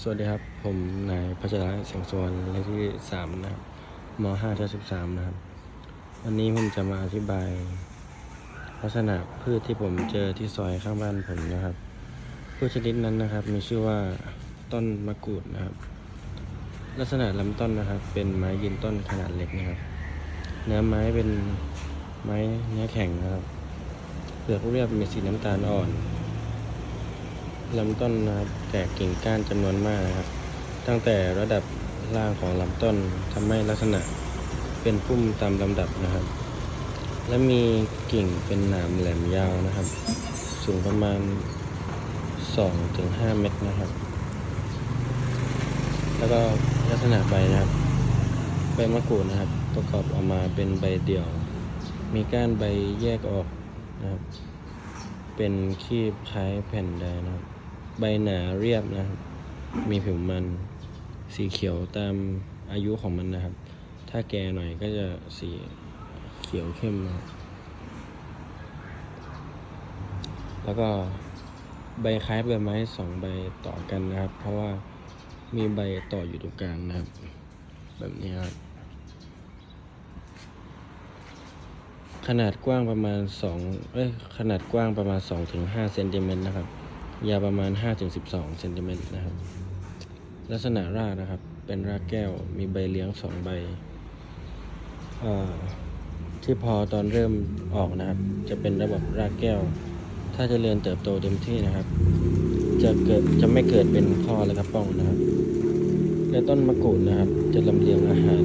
สวัสดีครับ ผมนายพัชระแสงสวรรณเลขที่สามนะครับมห้าทับสิบสามนะครับ วันนี้ผมจะมาอธิบาย ลักษณะพืชที่ผมเจอที่ซอยข้างบ้านผมนะครับ พืชชนิดนั้นนะครับ มีชื่อว่าต้นมะกรูดนะครับ ลักษณะลำต้นนะครับ เป็นไม้ยืนต้นขนาดเล็กนะครับ เนื้อไม้เป็นไม้เนื้อแข็งนะครับเปลือกเรียบมีสีน้ำตาลอ่อน ลำต้นนะครับแตกกิ่งก้านจำนวนมากนะครับ ตั้งแต่ระดับล่างของลำต้นทำให้ลักษณะเป็นพุ่มตามลำดับนะครับ และมีกิ่งเป็นหนามแหลมยาวนะครับ สูงประมาณ 2-5 เมตรนะครับ แล้วก็ลักษณะใบนะครับ ใบมะกรูดนะครับ ประกอบออกมาเป็นใบเดี่ยว มีก้านใบแยกออกนะครับ เป็นคีบคล้ายแผ่นใดนะครับ ใบหนาเรียบนะครับ มีผิวมันสีเขียวตามอายุของมันนะครับ ถ้าแก่หน่อยก็จะสีเขียวเข้มนะครับแล้วก็ใบคล้ายใบไม้สองใบต่อกันนะครับ เพราะว่ามีใบต่ออยู่ตรงกลางนะครับ แบบนี้ครับขนาดกว้างประมาณ2เอ้ยขนาดกว้างประมาณ2ถึง5เซนติเมตรนะครับ ยาวประมาณ5ถึง12เซนติเมตรนะครับ ลักษณะรากนะครับ เป็นรากแก้วมีใบเลี้ยง2ใบอ่อที่พอตอนเริ่มออกนะครับ จะเป็นระบบรากแก้ว ถ้าจะเริญเติบโตเต็มที่นะครับ จะเกิดจะไม่เกิดเป็นข้อและกระป้องนะครับ และต้นมะกรูดนะครับ จะลำเลียงอาหาร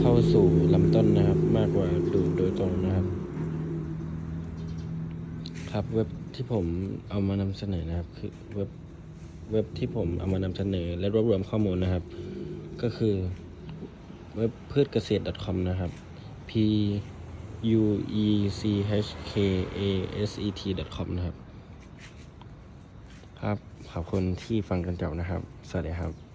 เข้าสู่ลำต้นนะครับ มากกว่าดูดโดยตรงนะ ครับเว็บที่ผมเอามานำเสนอนะครับคือเว็บเว็บที่ผมเอามานำเสนอ และรวบรวมข้อมูลนะครับ ก็คือเว็บพืชเกษตร .com นะครับ p u e c h k a s e t .com นะครับ ครับขอบคุณที่ฟังกันจบนะครับ สวัสดีครับ